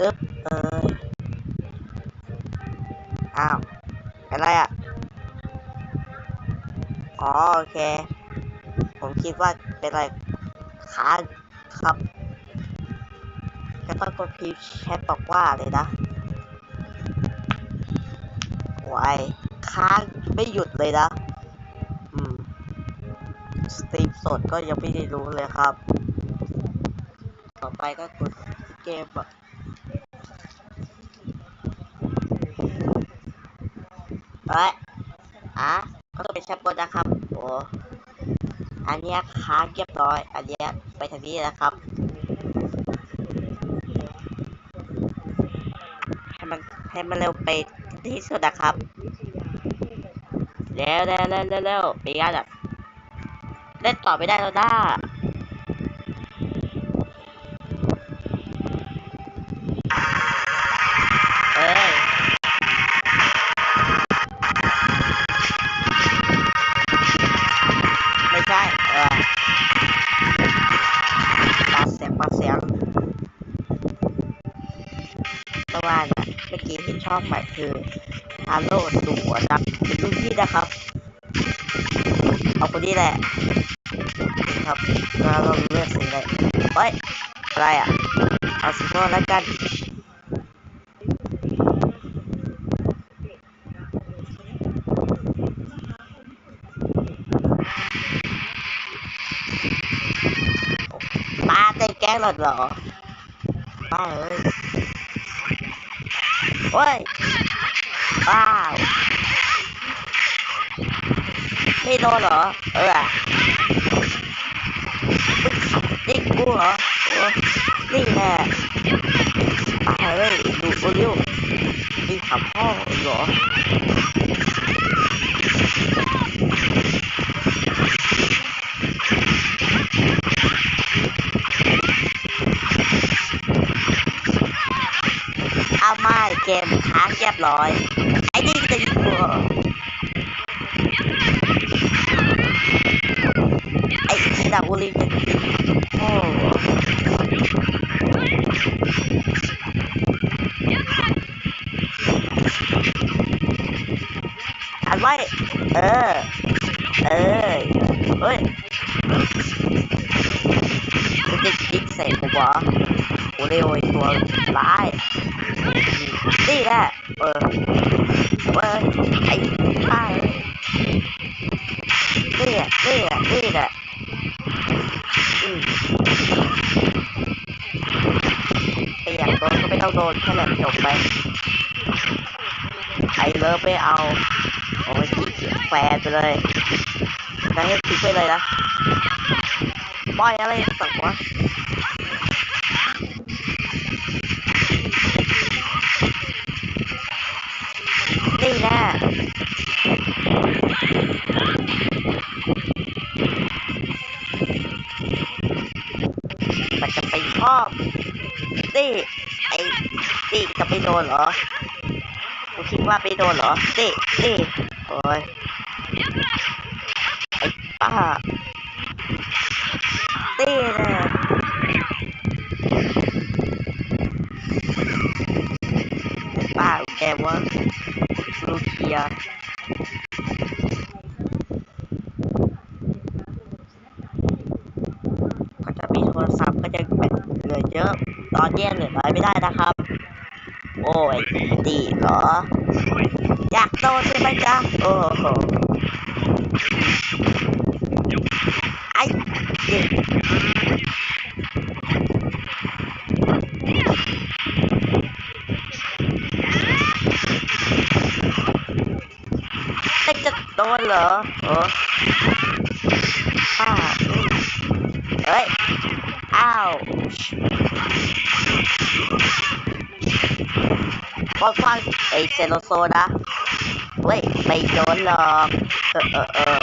อึ๊บเอออ้าวเป็นไรอะอ๋อโอเค ผมคิดว่าเป็นอะไรค้างครับก็ต้องกดพิมพ์แชทบอกว่าเลยนะวายค้างไม่หยุดเลยนะ อืม สตรีมสดก็ยังไม่ได้รู้เลยครับ ต่อไปก็กดเกมอะ เอ้ยอะก็ต้องเป็นแชทบนนะครับโอ้อันเนี้ยค้างเรียบร้อย อันเนี้ยไปทางนี้นะครับให้มันให้มันเร็วไปที่สุดนะครับเร็วเร็วเร็วเร็วเร็วไปกันอะเล่นต่อไม่ได้แล้วด้า ชอบใหม่คือฮาโลดูหัวดำเป็นรุ่นพี่นะครับ เอาคนนี้แหละครับเราลองเลือกสีเลยเฮ้ยอะไรอะ เอาสีม่วงแล้วกันป้าเต้นแกล้งหลอดเหรอป้าเอ้ย โอ้ย ว้าว ไม่โดนเหรอ เออนี่กูเหรอ นี่แหละป้าเอ้ยดูโอริวมีขับพ่อเหรอ มค้างเรียบร้อย ไอ้นี่จะยิงกูเหรอไอ้ที่ดาวลิจะยิงโอ้อันไว้ เออ เออเฮ้ยมันจะยิงใส่ผมเหรอโอเรโอไอ้ตัวร้าย นี่แหละเออเว้ยไอ้ป้านี่แหละนี่แหละนี่แหละอืมไปอยากโดนก็ไม่ต้องโดนแค่แหละจบไปไอ้เลิฟไม่เอาโอ้ยเสียแฟนไปเลยนั่นให้ทิ้งไปเลยนะบอยอะไรสักวะ มันจะไปชอบนี่ไอ้นี่จะไปโดนเหรอกูคิดว่าไปโดนเหรอนี่นี่โอ้ยไอ้ป้านี่แน่ไอ้ป้าแกวะลูเคียก็จะมีโท รศัพท์ก็จะแบตเหลือเยอะ ตอนเย็นเหลือน้อยไม่ได้นะครับ โอ้ยดีเหรออยากโตใช่ไหมจ๊ะโอ้โหไอ้เต็กจะโดนเหรอโอ้ ป้าเฮ้ยอ้าวพอฟังไอเซโลโซนะเว้ยไม่โดนหรอกเออเออ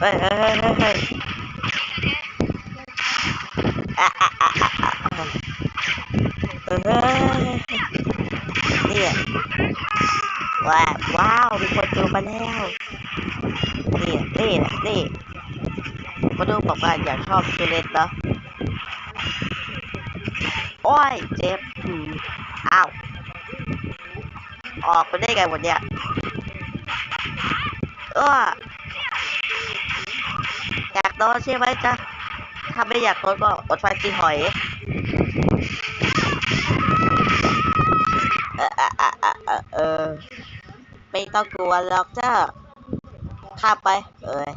เออนี่นะอืมอืมอะอะอะอะอะไม่กลัวเราจ้าครับเมื่อกี้ยิงโดนผมเหรอนี่เฮ้ยเฮ้ยเฮ้ยเฮ้ยเนี่ยว้าวว้าวมีคนดูมาแล้วนี่นี่นี่มาดูบอกว่าอยากชอบชูเลตเหรอโอ้ยเจ็บอ้าวออกไปได้ไงวันเนี้ย เอออยากโดนใช่ไหมจ๊ะ ถ้าไม่อยากโดนก็อดไฟกินหอยเออเออเออเออเออไม่ต้องกลัวหรอกจ้าข้ามไป เอ้ย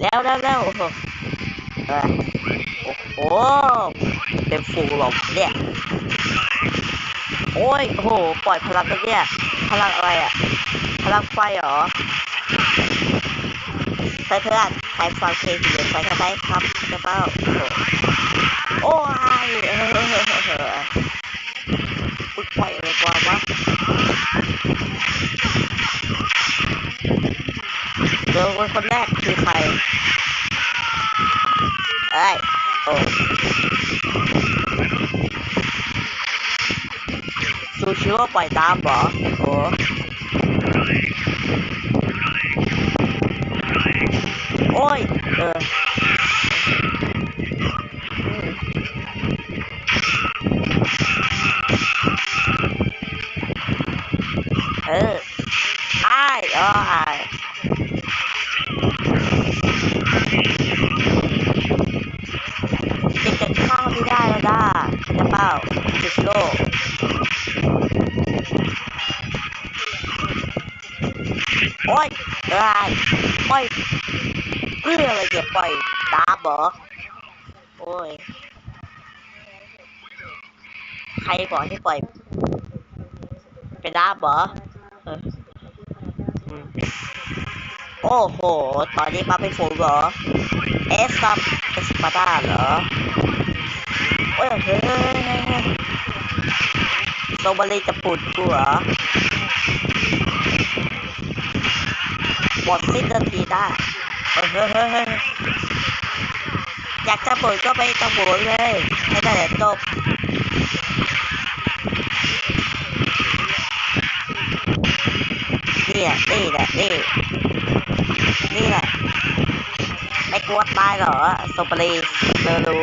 แล้วแล้วแล้วโอ้โหเออโอ้โห เป็นฟูหรอกเนี่ย โอ้ย โอ้โห ปล่อยพลังแล้วเนี่ย พลังอะไรอะพลังไฟเหรอเพื่อนเพื่อนใครฟังเพลงเสียงไฟกันได้ครับกระเป๋าโอ้ยเอออุ๊ยปล่อยเลยกว่าวะเจอคนคนแรกคือใคร เอ้ยโอ้ ซูชิโร่ปล่อยตามเหรอโอ้โอ้ย เออเอออ้ายอ๋ออ้ายเด็กจะข้าวไม่ได้แล้วด้าจะเปล่าซูชิโร่โอ้ยเอ้ยปล่อยเพื่ออะไรจะปล่อยตามเหรอโอ้ย ใครบอกให้ปล่อย เป็นดาบเหรอเอออืมโอ้โห ตอนนี้มาเป็นฝูงเหรอ เอสซัมเอสปาด้าเหรอ โอ้ยเฮ้ยเฮ้ยเฮ้ยเฮ้ยโซบารีจะปุดกูเหรอ หมดสิ้นนาทีได้เฮ้ยเฮ้ยเฮ้ยเฮ้ยอยากจะบ่นก็ไปตะบ่นเลยให้ได้แต่จบนี่แหละนี่แหละนี่นี่แหละไม่กลัวตายเหรอโซปรีเซอรู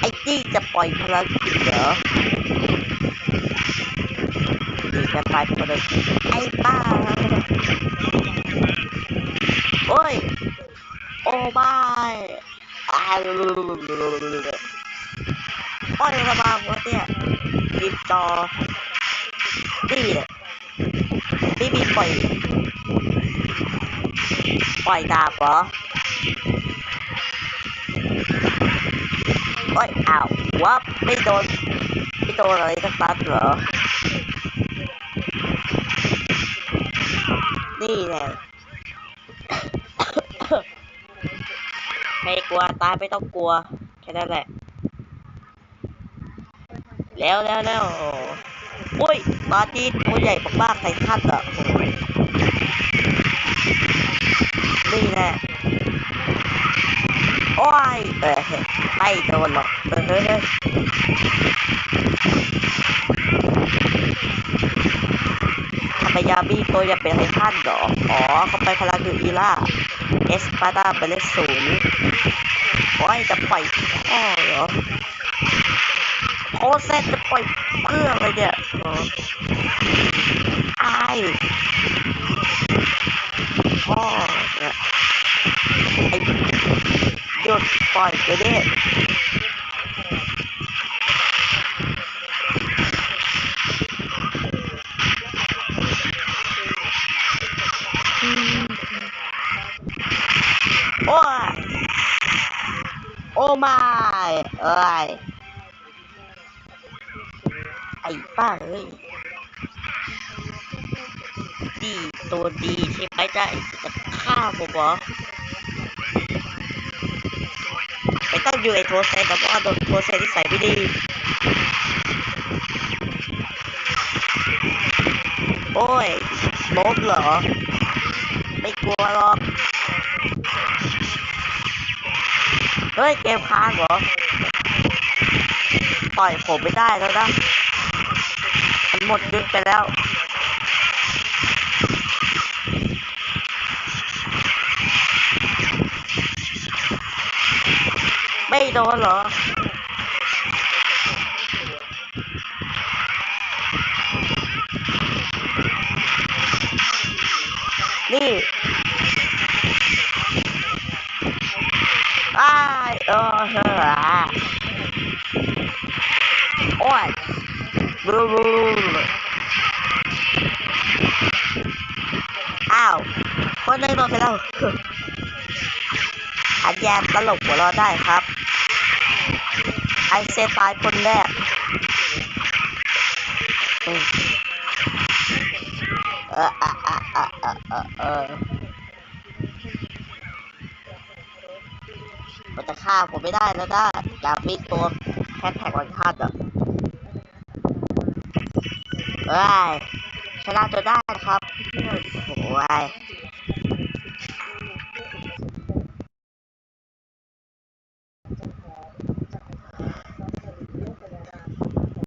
ไอ้จี้จะปล่อยพลังจิตเหรอ ดีกันไปคนเลยไอ้ป้าโอ้ย โอ้บายอ้าวโอ้ยระบาดวะเนี่ยกินจอนี่แหละนี่มีปล่อย ปล่อยดาบเหรอโอ้ยอ้าววะไม่โดนไม่โดนอะไรสักนัดเหรอ นี่แหละไม่กลัวตายไม่ต้องกลัว แค่นั้นแหละ แล้วแล้วแล้วอุ้ยมาจีตัวใหญ่มากๆใส่ขั้นอะนี่แหละโอ้ยเออไม่โดนหรอกเออเฮ้ ยเฮ้ยทำไมยาบี้ตัวจะเป็นไททันเหรออ๋อเขาไปพลังคืออีล่า เอสปาดาเป็นเลขศูนย์โอ้ยจะปล่อยพ่อเหรอโอเซนจะปล่อยเพื่ออะไรเนี่ยอ๋ออายพ่อเนี่ยไอ้หยุดปล่อยไปดิ เอ้ยไอ้ป้าเอ้ยดีตัวดีใช่ไหมจ๊ะจะฆ่าผมเหรอไม่ต้องอยู่ไอ้โทเซนแต่ว่าโดนโทเซนที่ใส่ไม่ดี โอ้ยลบเหรอ ไม่กลัวหรอก เฮ้ย เกมค้างเหรอ ปล่อยผมไม่ได้แล้วนะมันหมดยุดไปแล้วไม่โดนเหรอนี่อ้ายเออเฮ้อโอ้ยบลูบลูอ้าวคนหนึงโดนไปแล้วอันแยมตลกหัวเราะได้ครับ ไอเซตายคนแรกอืมเอออะอะอะอะอะเออ มันจะฆ่าผมไม่ได้แล้วนะอยากมีตัวแคทแท็กวันฆ่าอะเอ้ยชนะจนได้ครับโอ้ย